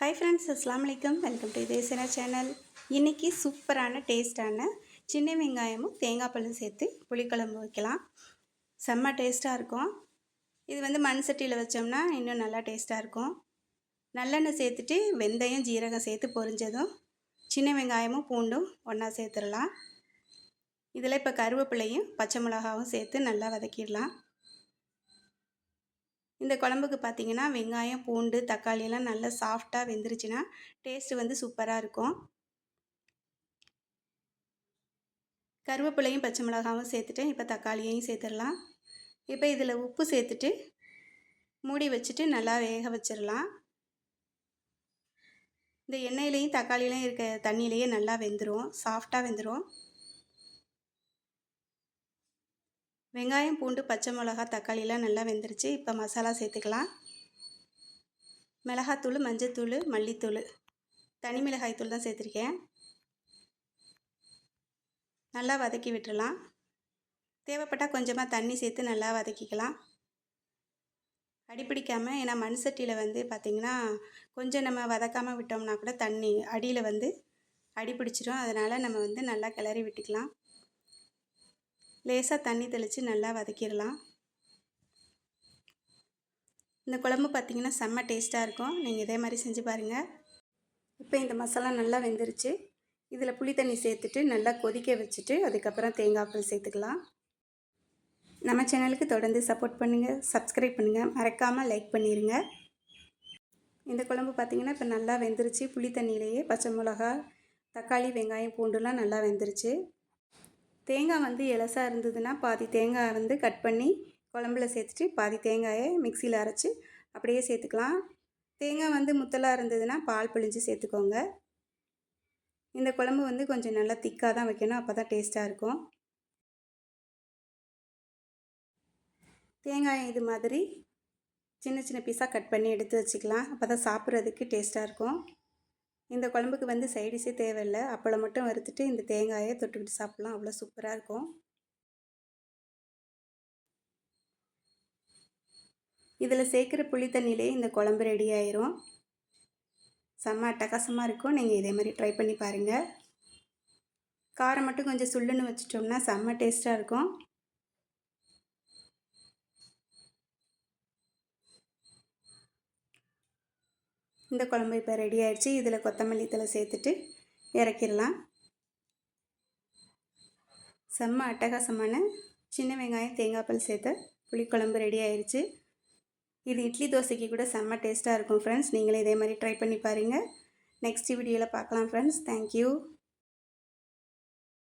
Hi friends அஸ்லாம் வலைக்கம் welcome to தேசனா channel இன்றைக்கி சூப்பரான டேஸ்ட்டான சின்ன வெங்காயமும் தேங்காய் பழம் சேர்த்து புளிக்குழம்பு வைக்கலாம். செம்ம டேஸ்ட்டாக இருக்கும். இது வந்து மண் சட்டியில் வச்சோம்னா இன்னும் நல்லா டேஸ்ட்டாக இருக்கும். நல்லெண்ணெய் சேர்த்துட்டு வெந்தயம் ஜீரகம் சேர்த்து பொரிஞ்சதும் சின்ன வெங்காயமும் பூண்டும் ஒன்றா சேர்த்துடலாம். இதில் இப்போ கருவேப்பிலையும் பச்சை மிளகாவும் சேர்த்து நல்லா வதக்கிடலாம். இந்த குழம்புக்கு பார்த்தீங்கன்னா வெங்காயம் பூண்டு தக்காளி எல்லாம் நல்லா சாஃப்டாக வெந்துருச்சுன்னா டேஸ்ட்டு வந்து சூப்பராக இருக்கும். கருவேப்பிலையும் பச்சை மிளகாவும் சேர்த்துட்டேன் இப்போ தக்காளியையும் சேர்த்துடலாம். இப்போ இதில் உப்பு சேர்த்துட்டு மூடி வச்சுட்டு நல்லா வேக வச்சிடலாம். இந்த எண்ணெயிலையும் தக்காளியிலையும் இருக்க தண்ணியிலையே நல்லா வெந்துடும் சாஃப்டாக வெந்துடும் வெங்காயம் பூண்டு பச்சை மிளகா தக்காளிலாம் நல்லா வெந்துருச்சு. இப்போ மசாலா சேர்த்துக்கலாம். மிளகாத்தூள் மஞ்சத்தூள் மல்லித்தூள். தனி மிளகாய் தூள் தான் சேர்த்துருக்கேன். நல்லா வதக்கி விட்டுடலாம் தேவைப்பட்டால் கொஞ்சமாக தண்ணி சேர்த்து நல்லா வதக்கிக்கலாம். அடிப்பிடிக்காமல் ஏன்னா மண் சட்டியில் வந்து பார்த்திங்கன்னா கொஞ்சம் நம்ம வதக்காமல் விட்டோம்னா கூட தண்ணி அடியில் வந்து அடி பிடிச்சிரும் அதனால் நம்ம வந்து நல்லா கிளறி விட்டுக்கலாம். லேசாக தண்ணி தெளித்து நல்லா வதக்கிடலாம். இந்த குழம்பு பார்த்திங்கன்னா செம்ம டேஸ்ட்டாக இருக்கும். நீங்கள் இதே மாதிரி செஞ்சு பாருங்கள் இப்போ இந்த மசாலா நல்லா வெந்துருச்சு. இதில் புளி தண்ணி சேர்த்துட்டு நல்லா கொதிக்க வச்சுட்டு அதுக்கப்புறம் தேங்காய் பால் சேர்த்துக்கலாம். நம்ம சேனலுக்கு தொடர்ந்து சப்போர்ட் பண்ணுங்கள் சப்ஸ்கிரைப் பண்ணுங்கள் மறக்காமல் லைக் பண்ணிடுங்க இந்த குழம்பு பார்த்திங்கன்னா இப்போ நல்லா வெந்துருச்சு. புளி தண்ணியிலேயே பச்சை மிளகா தக்காளி வெங்காயம் பூண்டுலாம் நல்லா வெந்துருச்சு. தேங்காய் வந்து இலசாக இருந்ததுன்னா பாதி தேங்காய் வந்து கட் பண்ணி குழம்புல சேர்த்துட்டு பாதி தேங்காயை மிக்சியில் அரைச்சி அப்படியே சேர்த்துக்கலாம். தேங்காய் வந்து முத்தலாக இருந்ததுன்னா பால் பிழிஞ்சு சேர்த்துக்கோங்க. இந்த குழம்பு வந்து கொஞ்சம் நல்லா திக்காக தான் வைக்கணும். அப்போ தான் டேஸ்ட்டாக இருக்கும். தேங்காய் இது மாதிரி சின்ன சின்ன பீஸாக கட் பண்ணி எடுத்து வச்சுக்கலாம். அப்போ தான் சாப்பிட்றதுக்கு டேஸ்ட்டாக இருக்கும். இந்த குழம்புக்கு வந்து சைடிஷே தேவையில்லை. அப்பளம் மட்டும் வறுத்துட்டு இந்த தேங்காயை தொட்டுக்கிட்டு சாப்பிட்லாம். அவ்வளோ சூப்பராக இருக்கும். இதில் சேர்க்குற புளி தண்ணியிலே இந்த குழம்பு ரெடி ஆயிரும். செம்ம அட்டகாசமாக இருக்கும். நீங்கள் இதே மாதிரி ட்ரை பண்ணி பாருங்கள் காரம் மட்டும் கொஞ்சம் சுள்ளுன்னு வச்சிட்டோம்னா செம்ம டேஸ்ட்டாக இருக்கும். இந்த குழம்பு இப்போ ரெடி ஆயிடுச்சு. இதில் கொத்தமல்லி தலை சேர்த்துட்டு இறக்கிடலாம். செம்ம அட்டகாசமான சின்ன வெங்காயம் தேங்காய் பால் சேர்த்த புளிக்குழம்பு ரெடி ஆயிடுச்சு. இது இட்லி தோசைக்கு கூட செம்ம டேஸ்ட்டாக இருக்கும் ஃப்ரெண்ட்ஸ் நீங்களே இதே மாதிரி ட்ரை பண்ணி பாருங்கள் நெக்ஸ்ட் வீடியோவில் பார்க்கலாம் ஃப்ரெண்ட்ஸ் தேங்க்யூ